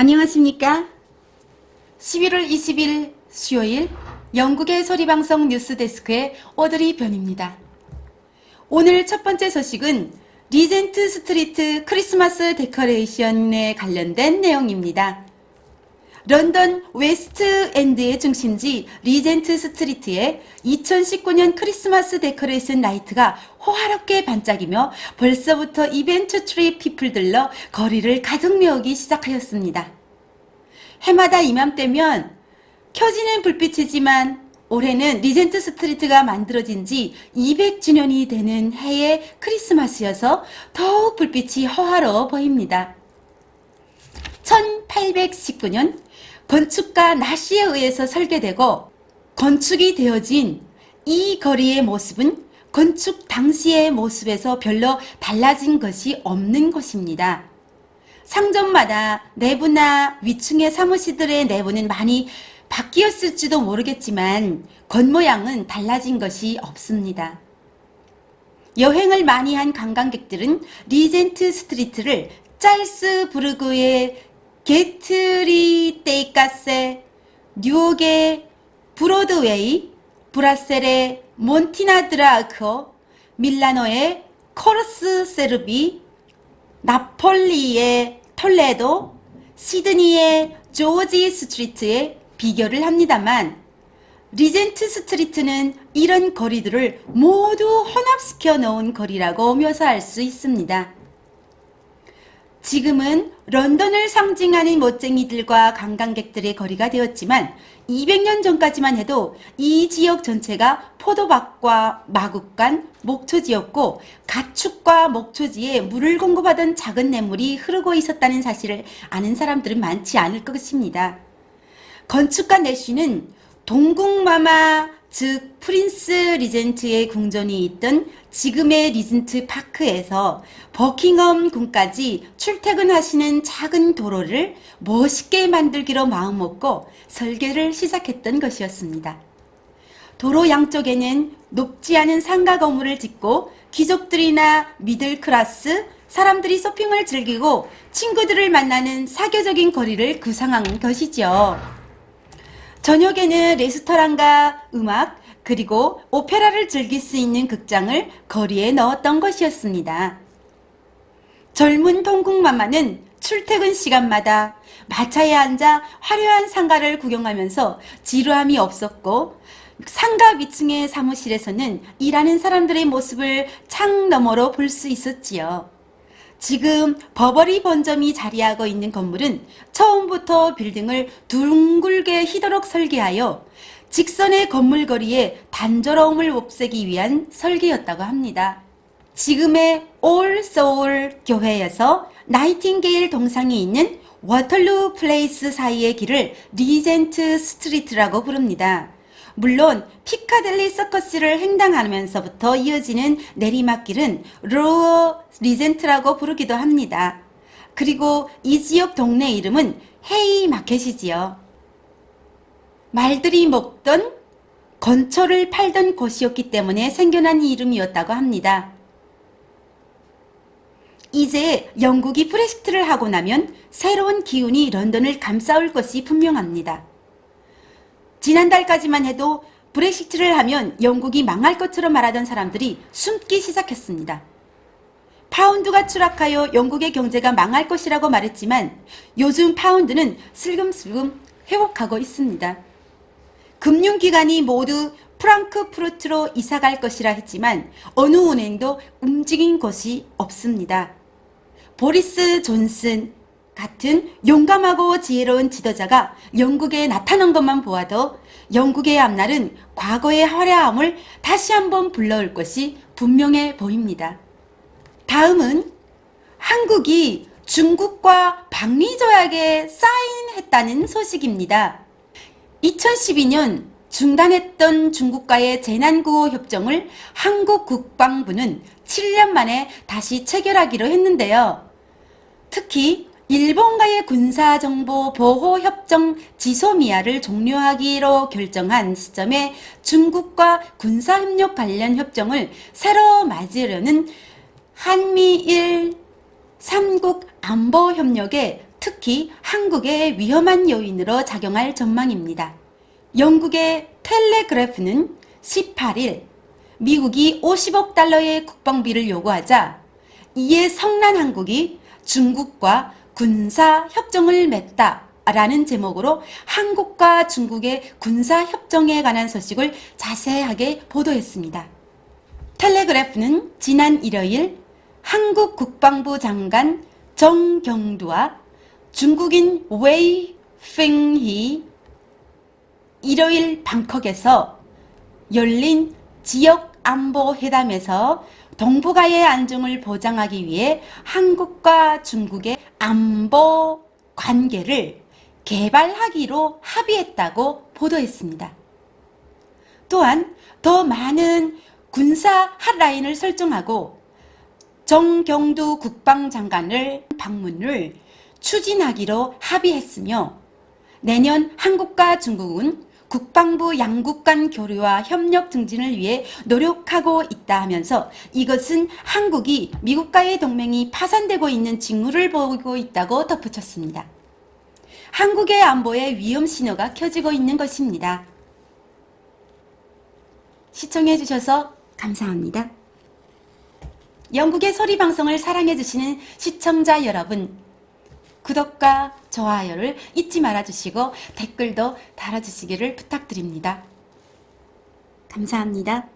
안녕하십니까? 11월 20일 수요일 영국의 소리방송 뉴스데스크의 오드리 변입니다. 오늘 첫 번째 소식은 리젠트 스트리트 크리스마스 데코레이션에 관련된 내용입니다. 런던 웨스트 엔드의 중심지 리젠트 스트리트에 2019년 크리스마스 데코레이션 라이트가 호화롭게 반짝이며 벌써부터 이벤트 트리 피플들로 거리를 가득 메우기 시작하였습니다. 해마다 이맘때면 켜지는 불빛이지만 올해는 리젠트 스트리트가 만들어진 지 200주년이 되는 해의 크리스마스여서 더욱 불빛이 호화로워 보입니다. 1819년 건축가 나시에 의해서 설계되고 건축이 되어진 이 거리의 모습은 건축 당시의 모습에서 별로 달라진 것이 없는 곳입니다. 상점마다 내부나 위층의 사무실들의 내부는 많이 바뀌었을지도 모르겠지만 겉모양은 달라진 것이 없습니다. 여행을 많이 한 관광객들은 리젠트 스트리트를 짤스 부르그의 게트리 데이카세, 뉴욕의 브로드웨이, 브라셀의 몬티나드라크어, 밀라노의 코르스 세르비, 나폴리의 톨레도, 시드니의 조지 스트리트에 비교를 합니다만 리젠트 스트리트는 이런 거리들을 모두 혼합시켜 놓은 거리라고 묘사할 수 있습니다. 지금은 런던을 상징하는 멋쟁이들과 관광객들의 거리가 되었지만 200년 전까지만 해도 이 지역 전체가 포도밭과 마국간, 목초지였고 가축과 목초지에 물을 공급하던 작은 냇물이 흐르고 있었다는 사실을 아는 사람들은 많지 않을 것입니다. 건축가 내쉬는 동국마마 즉 프린스 리젠트의 궁전이 있던 지금의 리젠트 파크에서 버킹엄 궁까지 출퇴근하시는 작은 도로를 멋있게 만들기로 마음먹고 설계를 시작했던 것이었습니다. 도로 양쪽에는 높지 않은 상가 건물을 짓고 귀족들이나 미들 클래스 사람들이 쇼핑을 즐기고 친구들을 만나는 사교적인 거리를 구상한 것이죠. 저녁에는 레스토랑과 음악 그리고 오페라를 즐길 수 있는 극장을 거리에 넣었던 것이었습니다. 젊은 동국마마는 출퇴근 시간마다 마차에 앉아 화려한 상가를 구경하면서 지루함이 없었고 상가 위층의 사무실에서는 일하는 사람들의 모습을 창 너머로 볼 수 있었지요. 지금 버버리 본점이 자리하고 있는 건물은 처음부터 빌딩을 둥글게 휘도록 설계하여 직선의 건물 거리에 단조로움을 없애기 위한 설계였다고 합니다. 지금의 올 소울 교회에서 나이팅게일 동상이 있는 워털루 플레이스 사이의 길을 리젠트 스트리트라고 부릅니다. 물론 피카델리 서커스를 횡단하면서부터 이어지는 내리막길은 로어 리젠트라고 부르기도 합니다. 그리고 이 지역 동네 이름은 헤이 마켓이지요. 말들이 먹던 건초를 팔던 곳이었기 때문에 생겨난 이름이었다고 합니다. 이제 영국이 브렉시트를 하고 나면 새로운 기운이 런던을 감싸올 것이 분명합니다. 지난달까지만 해도 브렉시트를 하면 영국이 망할 것처럼 말하던 사람들이 숨기 시작했습니다. 파운드가 추락하여 영국의 경제가 망할 것이라고 말했지만 요즘 파운드는 슬금슬금 회복하고 있습니다. 금융기관이 모두 프랑크푸르트로 이사갈 것이라 했지만 어느 은행도 움직인 것이 없습니다. 보리스 존슨 같은 용감하고 지혜로운 지도자가 영국에 나타난 것만 보아도 영국의 앞날은 과거의 화려함을 다시 한번 불러올 것이 분명해 보입니다. 다음은 한국이 중국과 방위조약에 사인했다는 소식입니다. 2012년 중단했던 중국과의 재난구호 협정을 한국 국방부는 7년 만에 다시 체결하기로 했는데요. 특히 일본과의 군사정보 보호 협정 지소미아를 종료하기로 결정한 시점에 중국과 군사협력 관련 협정을 새로 맞으려는 한미일 삼국 안보 협력에 특히 한국의 위험한 요인으로 작용할 전망입니다. 영국의 텔레그래프는 18일 미국이 50억 달러의 국방비를 요구하자 이에 성난 한국이 중국과 군사 협정을 맺다 라는 제목으로 한국과 중국의 군사 협정에 관한 소식을 자세하게 보도했습니다. 텔레그래프는 지난 일요일 한국 국방부 장관 정경두와 중국인 웨이 핑히 일요일 방콕에서 열린 지역 안보 회담에서 동북아의 안정을 보장하기 위해 한국과 중국의 안보 관계를 개발하기로 합의했다고 보도했습니다. 또한 더 많은 군사 핫라인을 설정하고 정경두 국방장관을 방문을 추진하기로 합의했으며 내년 한국과 중국은 국방부 양국 간 교류와 협력 증진을 위해 노력하고 있다 하면서 이것은 한국이 미국과의 동맹이 파산되고 있는 징후를 보이고 있다고 덧붙였습니다. 한국의 안보에 위험 신호가 켜지고 있는 것입니다. 시청해 주셔서 감사합니다. 영국의 소리 방송을 사랑해 주시는 시청자 여러분, 구독과 좋아요를 잊지 말아주시고 댓글도 달아주시기를 부탁드립니다. 감사합니다.